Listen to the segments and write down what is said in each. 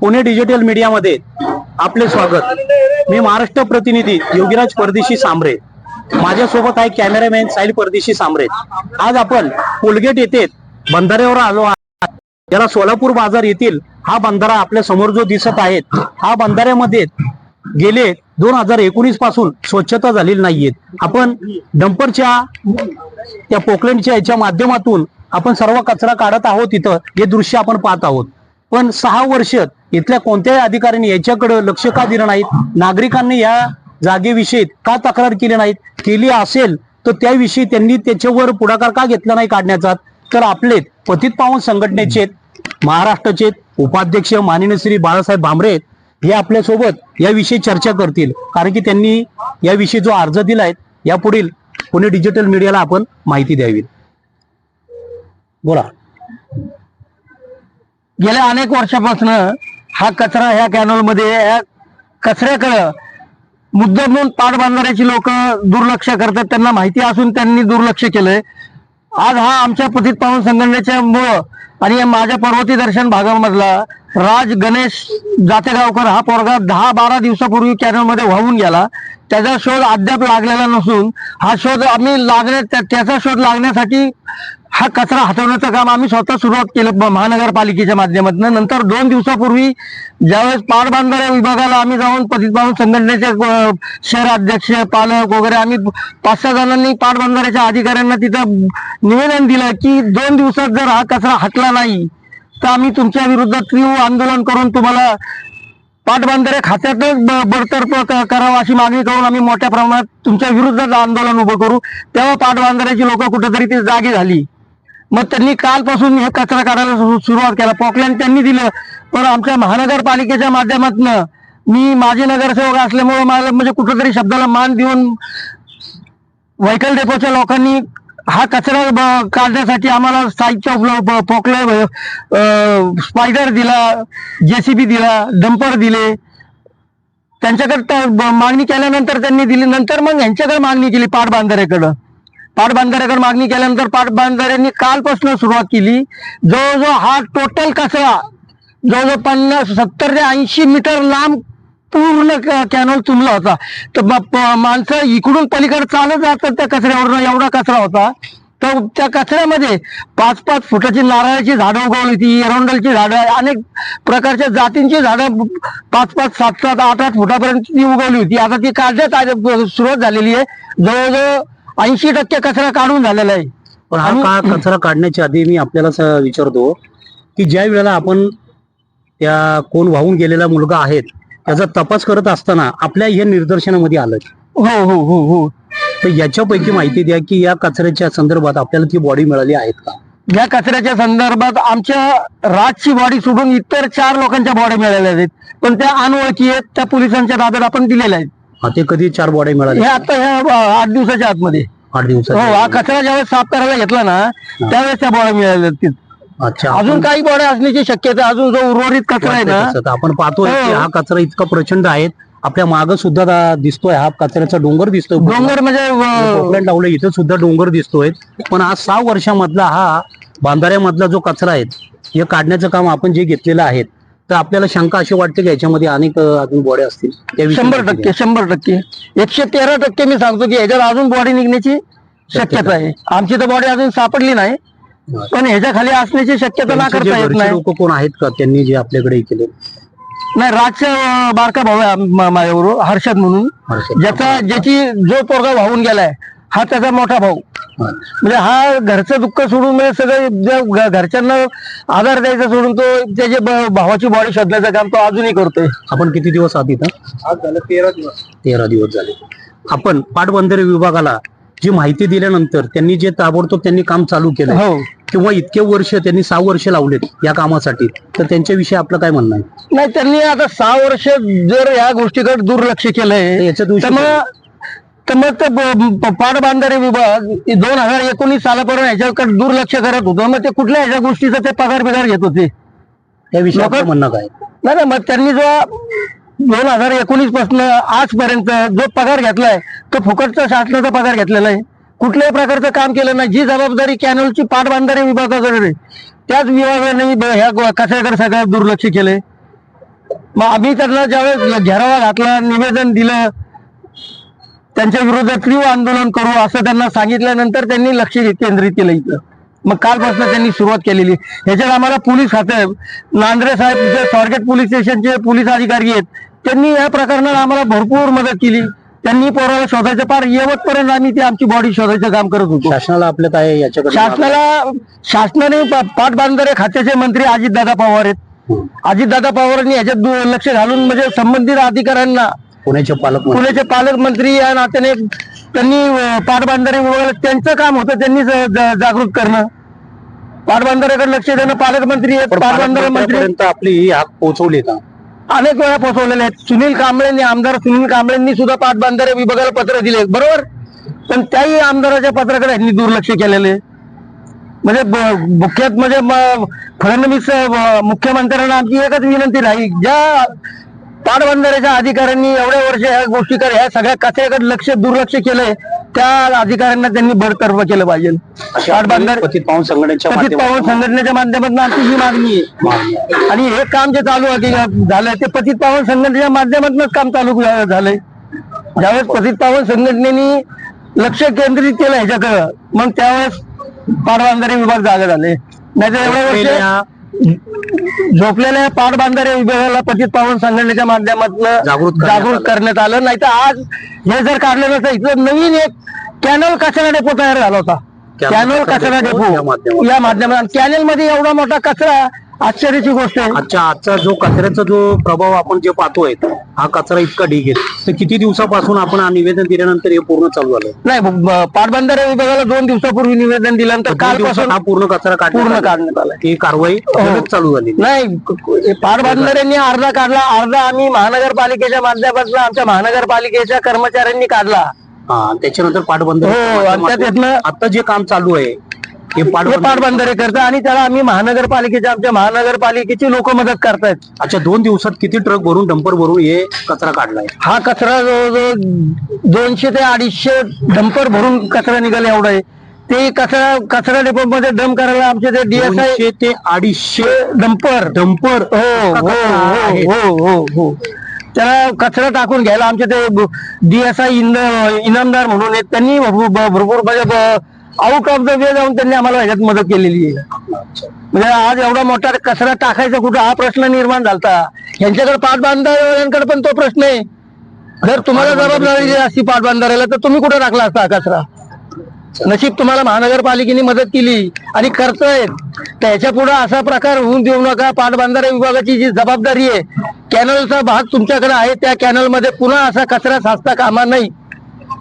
Pune digital मीडियामध्ये आपले स्वागत. मी महाराष्ट्र प्रतिनिधी योगीराज परदेशी सांबरे माझ्यासोबत आहे कॅमेरामॅन साहिल परदेशी सांबरे आज आपण कोलगेट येथे बंधाऱ्यावर आलो आहे याला सोलापूर बाजार येथील हा बंधारा आपल्यासमोर जो दिसत आहे हा बंधाऱ्यामध्ये गेले दोन हजार एकोणीसपासून स्वच्छता झालेली नाहीये. आपण डंपरच्या त्या पोकलंडच्या याच्या माध्यमातून आपण सर्व कचरा काढत आहोत इथं. हे दृश्य आपण पाहत आहोत. पण सहा वर्ष इथल्या कोणत्याही अधिकाऱ्यांनी याच्याकडे लक्ष का दिलं नाहीत? नागरिकांनी या जागेविषयी का तक्रार केली नाहीत? केली असेल तर त्याविषयी त्यांनी त्याच्यावर पुढाकार का घेतला नाही काढण्याचा? तर आपले पतित पावन संघटनेचे महाराष्ट्राचे उपाध्यक्ष माननीय श्री बाळासाहेब भामरे हे आपल्यासोबत याविषयी चर्चा करतील. कारण की त्यांनी याविषयी जो अर्ज दिलाय यापुढील पुणे डिजिटल मीडियाला आपण माहिती द्यावी. बोला. गेल्या अनेक वर्षापासून हा कचरा ह्या कॅनलमध्ये या कचऱ्याकडं मुद्दा म्हणून पाटबंधाऱ्याची लोक दुर्लक्ष करतात. त्यांना माहिती असून त्यांनी दुर्लक्ष केलंय. आज हा आमच्या पतित पावन संघटनेच्या मुळं आणि माझ्या पर्वती दर्शन भागामधला राज गणेश जातेगावकर हा पोरगा दहा बारा दिवसापूर्वी कॅनलमध्ये वाहून गेला. त्याचा शोध अद्याप लागलेला नसून हा शोध आम्ही लागण्या त्या- त्याचा शोध लागण्यासाठी हा कचरा हटवण्याचं काम आम्ही स्वतः सुरुवात केलं महानगरपालिकेच्या माध्यमातून. नंतर दोन दिवसापूर्वी ज्यावेळेस पाटबंधारे विभागाला आम्ही जाऊन पतित पावन संघटनेचे शहर अध्यक्ष पालक वगैरे आम्ही पाच सहा जणांनी पाटबंधाऱ्याच्या अधिकाऱ्यांना तिथं निवेदन दिलं की दोन दिवसात जर हा कचरा हटला नाही. तर आम्ही तुमच्या विरुद्ध तीव्र आंदोलन करून तुम्हाला पाटबंधारे खात्यातच बडतर्फ करावं अशी मागणी करून आम्ही मोठ्या प्रमाणात तुमच्या विरुद्ध आंदोलन उभं करू. तेव्हा पाटबांधाऱ्याची लोक कुठेतरी ती जागी झाली. मग त्यांनी कालपासून हे कचरा काढायला सुरुवात केला. पॉकलँड त्यांनी दिलं. पण आमच्या महानगरपालिकेच्या माध्यमातून मी माजी नगरसेवक असल्यामुळे मला म्हणजे कुठेतरी शब्दाला मान देऊन व्हेकल डेपोच्या लोकांनी हा कचरा ब- काढण्यासाठी आम्हाला साहित्य उपलब्ध पोकले स्पायडर दिला जेसीबी दिला डंपर दिले. त्यांच्याकडे मागणी केल्यानंतर त्यांनी दिली. नंतर मग यांच्याकडे मागणी केली पाटबांधाऱ्याकडं. पाटबांधाऱ्याकडे मागणी केल्यानंतर पाटबांधाऱ्यांनी कालपासून सुरुवात केली. जवळजवळ हा टोटल कचरा जवळजवळ पन्नास सत्तर ते ऐंशी मीटर लांब पूर्ण कॅनल तुंबला होता. तर माणसं इकडून पलीकडे चालत जातात त्या कचऱ्यावरून. एवढा कचरा होता. तर त्या कचऱ्यामध्ये पाच पाच फुटाची नारळाची झाडं उगवली होती एरंडलची झाडं अनेक प्रकारच्या जातींची झाडं पाच पाच सात सात आठ आठ फुटापर्यंत ती उगवली होती. आता ती काढण्यात सुरुवात झालेली आहे. जवळजवळ ऐंशी टक्के कचरा काढून झालेला आहे. पण हा कचरा काढण्याच्या आधी मी आपल्याला विचारतो की ज्या वेळेला आपण त्या कोण वाहून गेलेला मुलगा आहेत त्याचा तपास करत असताना आपल्या या निदर्शनामध्ये आलं हो हो हो हो. तर याच्यापैकी माहिती द्या की या कचऱ्याच्या संदर्भात आपल्याला ती बॉडी मिळाली आहेत का? या कचऱ्याच्या संदर्भात आमच्या राजची बॉडी सोडून इतर चार लोकांच्या बॉडी मिळालेल्या आहेत. पण त्या अनोळखी आहेत त्या पोलिसांच्या ताब्यात आपण दिलेल्या आहेत. हा, ते कधी चार बॉडी मिळाली? हे आता ह्या अ, आठ दिवसाच्या आतमध्ये. आठ हो दिवसात हा कचरा ज्यावेळेस साफ करायला घेतला ना त्यावेळेस त्या बॉड्या मिळाल्या आहेत. अच्छा. अजून काही बॉड्या असण्याची शक्यता. अजून जो उर्वरित कचरा आहे ना आपण पाहतोय की हो. हा कचरा इतका प्रचंड आहे. आपल्या माग सुद्धा दा- दिसतोय. हा कचऱ्याचा डोंगर दिसतोय. डोंगर म्हणजे अ, कोकणात लावलं इथं सुद्धा डोंगर दिसतोय. पण आज सहा वर्षामधला हा बांधाऱ्यामधला जो कचरा आहे हे काढण्याचं काम आपण जे घेतलेलं आहे तर आपल्याला शंका अशी वाटते की याच्यामध्ये अनेक अं, अजून बॉड्या असतील. त्याविषयी शंभर माहिती टक्के शंभर टक्के. एकशे तेरा टक्के मी सांगतो की ह्याच्यात अजून बॉडी निघण्याची शक्यता आहे. आमची तर बॉडी अजून सापडली नाही. पण ह्याच्या खाली असण्याची शक्यता ना त्यांचे जे करता येत नाही. लोक कोण आहेत का? त्यांनी जे आपल्याकडे हे केले. नाही राजचा बारका भाऊ आहे माझ्याबरोबर हर्षद म्हणून. हर्षद. ज्याचा ज्याची जो पोरगा वाहून गेलाय हा त्याचा मोठा भाऊ. हा. म्हणजे हा घरचं दुःख सोडून म्हणजे सगळं घरच्यांना आधार द्यायचा सोडून तो त्याच्या ब- भावाची बॉडी शोधण्याचं काम तो अजूनही करतोय. आपण किती दिवस आधी आज झालं तेरा दिवस. तेरा दिवस झाले. आपण पाटबंधारे विभागाला जी माहिती दिल्यानंतर त्यांनी जे ताबडतोब त्यांनी काम चालू केलं हो. किंवा इतके वर्ष त्यांनी सहा वर्ष लावलेत या कामासाठी तर त्यांच्याविषयी आपलं काय म्हणणं आहे? नाही त्यांनी आता सहा वर्ष जर या गोष्टीकडे दुर्लक्ष केलंय याच्या दिवशी तर मग तर मग ते पाटबंधारे विभाग दोन हजार एकोणीस सालापर्यंत ह्याच्याकडे दुर्लक्ष करत होतं. मग ते कुठल्या ह्याच्या गोष्टीचा ते पगार बिगार घेत होते? त्याविषयी आपलं लोकं- म्हणणं काय? नाही नाही, मग त्यांनी जो दोन हजार एकोणीसपासून आजपर्यंत जो पगार घेतलाय तो फुकटचा शासनाचा पगार घेतलेला आहे. कुठल्याही प्रकारचं काम केलं नाही. जी जबाबदारी कॅनलची पाटबंधारे विभागाकडे आहे, त्याच विभागाने ह्या गो- कचऱ्याकडे दुर्लक्ष केले. मग आम्ही त्यांना ज्यावेळेस घेरावा घातला निवेदन दिलं त्यांच्या विरोधात तीव्र आंदोलन करू असं त्यांना सांगितल्यानंतर त्यांनी लक्ष केंद्रित केलं इथं. मग कालपासून त्यांनी सुरुवात केलेली. ह्याच्यात आम्हाला पोलीस खातं नांद्रे साहेब जे स्वारगेट पोलीस स्टेशनचे पोलीस अधिकारी आहेत त्यांनी या प्रकरणात आम्हाला भरपूर मदत केली. त्यांनी पोराला शोधायचं पार येवतपर्यंत आम्ही ती आमची बॉडी शोधायचं काम करत होतो. शासनाला आपल्या काय याच्याकडे शासनाला शासनाने पाटबंधारे खात्याचे मंत्री अजितदादा पवार आहेत. अजितदादा पवारांनी याच्यात लक्ष घालून म्हणजे संबंधित अधिकाऱ्यांना पुण्याचे पालकमंत्री पुण्याचे पालकमंत्री या नात्याने त्यांनी अं, पाटबंधारे विभागाला त्यांचं काम होतं त्यांनी जागृत करणं. पाटबंधाऱ्याकडे लक्ष देणं पालकमंत्री पाटबंधारे मंत्री. आपली हाक पोहोचवली का अनेक वेळा पोहोचवलेले आहेत. सुनील कांबळेंनी आमदार सुनील कांबळेंनी सुद्धा पाटबंधारे विभागाला पत्र दिले. बरोबर? पण त्याही आमदाराच्या पत्राकडे यांनी दुर्लक्ष केलेले. म्हणजे मुख्यात म्हणजे फडणवीस मुख्यमंत्र्यांना आमची एकच विनंती राहील. ज्या पाटबंधाऱ्याच्या अधिकाऱ्यांनी एवढ्या वर्ष ह्या गोष्टीकडे ह्या सगळ्या कचऱ्याकडे लक्ष दुर्लक्ष केलंय त्या अधिकाऱ्यांना त्यांनी बडतर्फ केलं पाहिजे. आपली पतित पावन संघटनेच्या पावन संघटनेच्या माध्यमातून आमची ही मागणी आहे. आणि हे काम जे चालू झालंय ते पतित पावन संघटनेच्या माध्यमातूनच काम चालू झालंय. ज्यावेळेस पतित पावन संघटनेने लक्ष केंद्रित केलं ह्याच्याकडं मग त्यावेळेस पाटबांधारे विभाग जागा झाले. नाही तर एवढ्या वर्ष झोपलेल्या झोपलेल्या पाटबांधारे विभागाला पतित पावन संघटनेच्या माध्यमातून जागृत करण्यात जागृत आलं. करण्यात आलं नाही तर आज हे जर काढलं नसतं इथं नवीन एक कॅनल कचरा डेपो तयार झाला होता कॅनल कचरा डेपो या डेपो माध्यमातून. या माध्यमात कॅनलमध्ये एवढा मोठा कचरा आश्चर्याची गोष्ट आहे. आजच्या आजचा जो कचऱ्याचा जो प्रभाव आपण जे पाहतोय हा कचरा इतका ढीग आहे. तर किती दिवसापासून आपण हा निवेदन दिल्यानंतर हे पूर्ण चालू झालं नाही ब- पाटबंधारे विभागाला दोन दिवसापूर्वी निवेदन दिल्यानंतर दोन दिवसात कालपासून हा पूर्ण कचरा काढण्यात पूर्ण आला. काढण्यात आलाय ही कारवाई लगेच चालू झाली. नाही क- क- पाटबंधाऱ्यांनी अर्धा काढला अर्धा आम्ही महानगरपालिकेच्या माध्यमातून आमच्या महानगरपालिकेच्या कर्मचाऱ्यांनी काढला. हा त्याच्यानंतर पाटबंद हो, आणि त्यात यातनं- आता जे काम चालू आहे हे हे पाटबंद पाटबंधारे करतात आणि त्याला आम्ही महानगरपालिकेच्या आमच्या महानगरपालिकेची लोक मदत करतायत. अच्छा दोन दिवसात किती ट्रक भरून डंपर भरून हे कचरा काढलाय? हा कचरा जवळजवळ दोनशे ते अडीचशे डंपर भरून कचरा निघाला एवढा आहे. ते कचरा कचरा डेपो मध्ये डंप करायला आमचे ते डीएसआय दोनशे ते अडीचशे डंपर. डंपर हो हो. हो हो हो हो. त्याला कचरा टाकून घ्यायला आमचे ते डीएसआय इनामदार म्हणून आहेत. त्यांनी भरपूर भरपूर म्हणजे आउट ऑफ द वे जाऊन त्यांनी आम्हाला ह्याच्यात मदत केलेली आहे. म्हणजे आज एवढा मोठा कचरा टाकायचा कुठं? हा प्रश्न निर्माण झालता. यांच्याकडे पाटबांधाऱ्यांकडे पण तो प्रश्न आहे. जर तुम्हाला जबाबदारी असती पाटबांधाऱ्याला तर तुम्ही कुठे टाकला असता हा कचरा? नशीब तुम्हाला महानगरपालिकेने मदत केली आणि करतायत त्याच्या पुढे असा प्रकार होऊन देऊ नका. पाटबंधारे विभागाची जी जबाबदारी आहे कॅनलचा भाग तुमच्याकडे आहे. त्या कॅनलमध्ये पुन्हा असा कचरा साचता कामा नाही.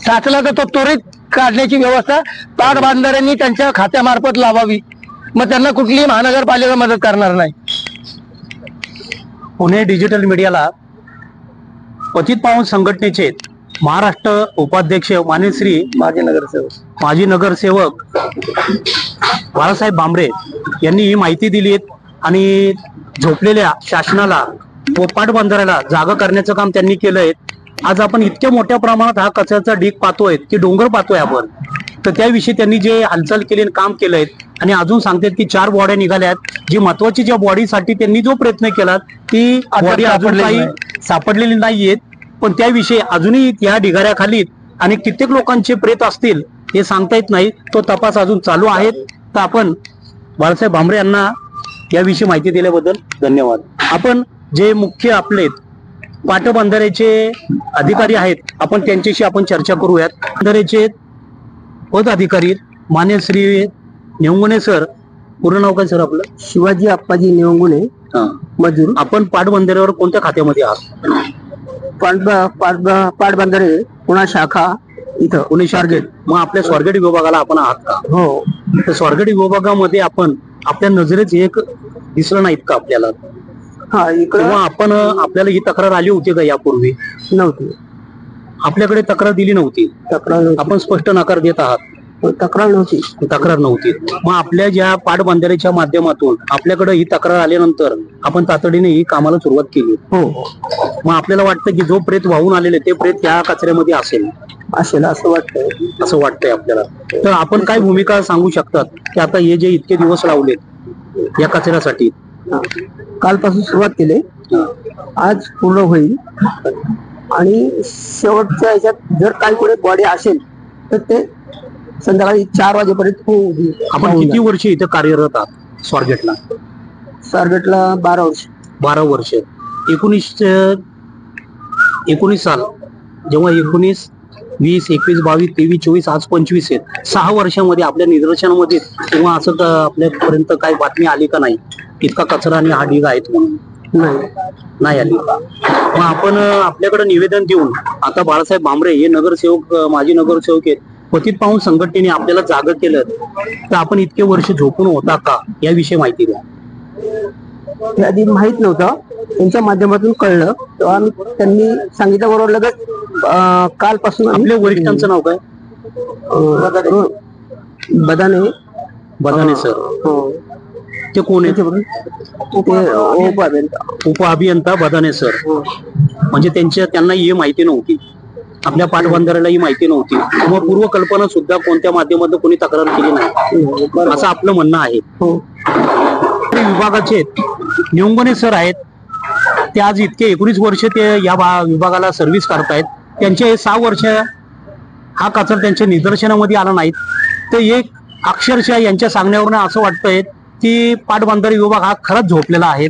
साचला तर तो त्वरित काढण्याची व्यवस्था पाटबंधाऱ्यांनी त्यांच्या खात्यामार्फत लावावी. मग त्यांना कुठलीही महानगरपालिका मदत करणार नाही. पुणे डिजिटल मीडियाला पतित पावन संघटनेचे महाराष्ट्र उपाध्यक्ष मान्यश्री माझे नगरसेवक. माजी नगरसेवक बाळासाहेब भांबरे यांनी ही माहिती दिली आणि झोपलेल्या शासनाला व पाटबंधाऱ्याला जागा करण्याचं काम त्यांनी केलंय आज आपण इतक्या मोठ्या प्रमाणात हा कचऱ्याचा ढीक पाहतोय की डोंगर पाहतोय आपण. तर त्याविषयी त्यांनी जे हालचाल केली आणि काम केलंय आणि अजून सांगतात की चार बॉड्या निघाल्यात. जी महत्वाची ज्या बॉडीसाठी त्यांनी जो प्रयत्न केला ती बॉडी अजून काही. सापडलेली नाहीयेत. पण त्याविषयी अजूनही या ढिगाऱ्याखाली आणि कित्येक लोकांचे प्रेत असतील हे सांगता येत नाही. तो तपास अजून चालू आहे. तर आपण बाळासाहेब भांबरे यांना याविषयी माहिती दिल्याबद्दल धन्यवाद. आपण जे मुख्य आपले पाटबंधाऱ्याचे अधिकारी आहेत. आपण त्यांच्याशी आपण चर्चा करूयात. बंधाऱ्याचे पद अधिकारी मान्य श्री नेवंगुणे सर. पूर्ण नाव काय सर आपलं? शिवाजी अप्पाजी निवंगुले मजूर. आपण पाटबंधाऱ्यावर कोणत्या खात्यामध्ये आहात? पाटबंधारे पुन्हा शाखा इथं. पुणे स्वारगेट मग आपल्या स्वारगेट विभागाला आपण आहात का? हो. तर स्वारगेट विभागामध्ये आपण आपल्या नजरेत एक दिसलं नाहीत का आपल्याला? हा इकडं तेव्हा आपण आपल्याला ही तक्रार आली होती का यापूर्वी? नव्हती. आपल्याकडे तक्रार दिली नव्हती. तक्रार आपण स्पष्ट नकार देत आहात. तक्रार नव्हती. तक्रार नव्हती. मग आपल्या ज्या पाटबंधाऱ्याच्या माध्यमातून आपल्याकडे ही तक्रार आल्यानंतर आपण तातडीने ही कामाला सुरुवात केली. हो. मग आपल्याला वाटतं की जो प्रेत वाहून आलेले ते प्रेत या कचऱ्यामध्ये असेल. असेल असं वाटतंय. असं वाटतंय आपल्याला. तर आपण काय भूमिका सांगू शकतात की आता हे जे इतके दिवस लावलेत या कचऱ्यासाठी? कालपासून सुरुवात केली. आज पूर्ण होईल. आणि शेवटच्या ह्याच्यात जर काही पुढे बॉडी असेल तर ते संध्याकाळी चार वाजेपर्यंत होऊ आपण किती वर्ष इथं कार्यरत आहात स्वारगेटला. स्वारगेटला बारा वर्ष. बारा वर्ष. एकोणीस एकोणीस साल. जेव्हा एकोणीस वीस एकवीस बावीस तेवीस चोवीस आज पंचवीस आहेत. सहा वर्षामध्ये आपल्या निदर्शनामध्ये तेव्हा असं आपल्यापर्यंत काही बातमी आली का नाही? इतका कचरा आणि हा ढीग आहेत म्हणून. नाही. नाही आली. मग आपण आपल्याकडे निवेदन देऊन आता बाळासाहेब भामरे हे नगरसेवक माजी नगरसेवक आहेत पतित पाहून संघटनेने आपल्याला जाग केलं तर आपण इतके वर्ष झोपून होता का? याविषयी माहिती द्या. हे आधी माहीत नव्हतं. त्यांच्या माध्यमातून कळलं. तेव्हा त्यांनी सांगितल्याबरोबर लगेच अं, कालपासून आपल्या वरिष्ठांचं नाव काय? बदाने. बदाने सर. हो. ते कोण उपाध्यक्ष. उप अभियंता बदाने सर. म्हणजे त्यांच्या त्यांना ही माहिती नव्हती. आपल्या पाटबंधाऱ्याला ही माहिती नव्हती. किंवा पूर्वकल्पना सुद्धा कोणत्या माध्यमातून कोणी तक्रार केली नाही. असं आपलं म्हणणं आहे. हो. विभागाचे निवंगणे सर आहेत ते आज इतके एकोणीस वर्ष ते या विभागाला सर्व्हिस करतायत. त्यांचे हे सहा वर्ष हा कचरा त्यांच्या निदर्शनामध्ये आला नाहीत. तर एक अक्षरशः यांच्या सांगण्यावरून असं वाटतंय की पाटबंधारे विभाग हा खरंच झोपलेला आहे.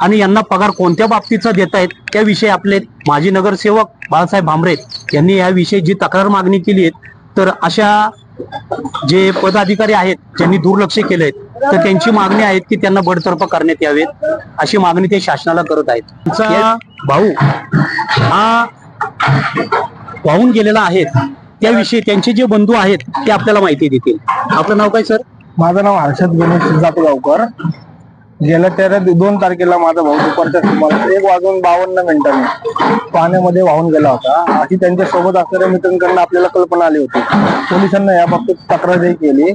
आणि यांना पगार कोणत्या बाबतीचा देत आहेत त्याविषयी आपले माजी नगरसेवक बाळासाहेब भामरे यांनी याविषयी जी तक्रार मागणी केली आहे तर अशा जे पदाधिकारी आहेत ज्यांनी दुर्लक्ष केलंय तर त्यांची मागणी आहे की त्यांना बडतर्फ करण्यात यावेत अशी मागणी ते शासनाला करत आहेत. त्यांचा भाऊ हा वाहून गेलेला आहे त्याविषयी त्यांचे जे बंधू आहेत ते आपल्याला माहिती देतील. आपलं नाव काय सर? माझं नाव हर्षद गणेश जातगावकर गेल्या तेरा दोन तारखेला माझा भाऊ दुपारच्या सुमारास एक वाजून बावन्न मिनिटांनी पाण्यामध्ये वाहून गेला होता. अशी त्यांच्यासोबत असणाऱ्या मित्रांकडून आपल्याला कल्पना आली होती. पोलिसांना या बाबतीत तक्रारही केली.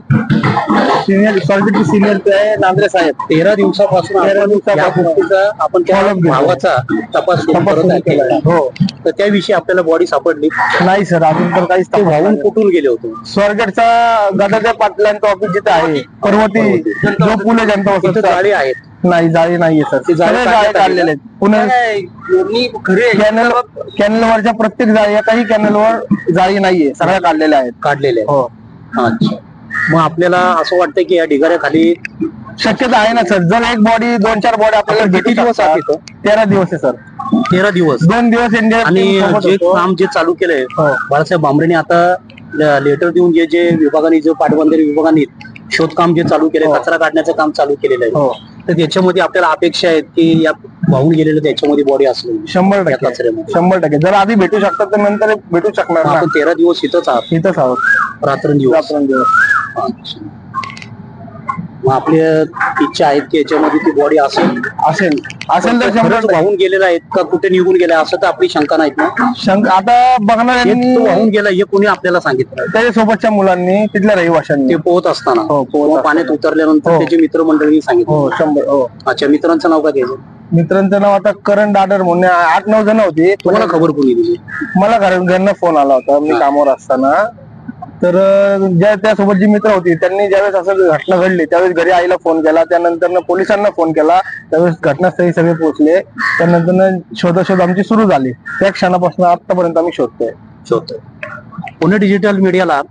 सिनियर सॉलिडिटी सिनियर ते आहे नांद्रे साहेब. तेरा दिवसापासून तेरा दिवसापासून आपण त्या. भावाचा तपास सुरू तपास करत सुरू आहे. केलाय. हो. तर त्याविषयी आपल्याला बॉडी सापडली. नाही सर. अजून तर काहीच वाहून. कुठून गेले होते? स्वर्गेटचा गदाच्या पाटलांचं ऑफिस जिथे आहे. पर्वती जो पुणे जनता वसत जाळी आहेत. नाही जाळी नाहीये सर. ते जाळी सगळे जाळे काढलेले आहेत. पुणे कॅनल कॅनलवरच्या प्रत्येक जाळी एकाही कॅनलवर जाळी नाहीये. सगळ्या काढलेल्या आहेत. काढलेले आहेत. हो. अच्छा. मग आपल्याला असं वाटतं की या ढिगाऱ्याखाली शक्यता आहे ना सर. जर एक बॉडी दोन चार बॉडी आपल्याला किती भेटू दिवस. आहेत? तेरा दिवस आहे सर. तेरा दिवस. दोन दिवस इंडिया आणि जे. काम जे चालू केलंय हो. बाळासाहेब भामरेने आता लेटर देऊन जे जे विभागाने जे पाटबंधारे विभागाने शोधकाम जे चालू केलंय हो. कचरा काढण्याचं काम चालू केलेलं आहे. हो. तर त्याच्यामध्ये आपल्याला अपेक्षा आहेत की या वाहून गेलेलं त्याच्यामध्ये बॉडी असली. शंभर टक्के. कचऱ्यामध्ये. शंभर टक्के. जर आधी भेटू शकतात तर नंतर भेटू शकणार आपण तेरा दिवस इथंच आहात. इथंच आहोत. रात्रंदिवस. रात्रंदिवस. मग आपल्या इच्छा आहेत की याच्यामध्ये ती बॉडी असेल. असेल. असेल तर शंभर खरंच टक्के. वाहून गेलेला आहेत का कुठे निघून गेला असं तर आपली शंका नाहीत ना? शंक आता हे बघणाऱ्यांनी तो वाहून गेला हे कोणी आपल्याला सांगितलं? त्याच्या सोबतच्या मुलांनी तिथल्या रहिवाशांनी. ते पोहत असताना. हो, पोहत किंवा असताना. पाण्यात उतरल्यानंतर हो. त्याचे मित्रमंडळींनी सांगितलं. हो शंभर हो. अच्छा मित्रांचं नाव काय घ्यायचं? मित्रांचं नाव आता करण डाडर म्हणून आठ नऊ जण होती. तुम्हाला खबर कोणी दिली? मला घरा- घरनं फोन आला होता. मी कामावर असताना. तर ज्या त्यासोबत जी मित्र होती त्यांनी ज्यावेळेस असं घटना घडली त्यावेळेस घरी आईला फोन केला. त्यानंतर पोलिसांना फोन केला. त्यावेळेस घटनास्थळी सगळे पोहोचले. त्यानंतर शोधाशोध आमची सुरू झाली. त्या क्षणापासून आतापर्यंत आम्ही शोधतोय. शोधतोय. पुणे डिजिटल मीडियाला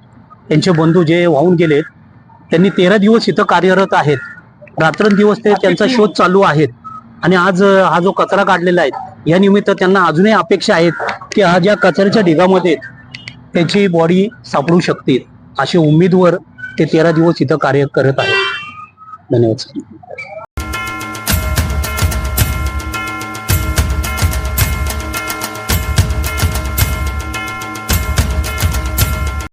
त्यांचे बंधू जे वाहून गेलेत त्यांनी तेरा दिवस इथं कार्यरत आहेत. रात्रंदिवस ते त्यांचा शोध चालू आहेत. आणि आज हा जो कचरा काढलेला आहे या निमित्त त्यांना अजूनही अपेक्षा आहेत की हा ज्या कचऱ्याच्या ढिगामध्ये त्याची बॉडी सापडू शकते अशी उमेदवर ते तेरा दिवस इथं कार्य करत आहेत. धन्यवाद सर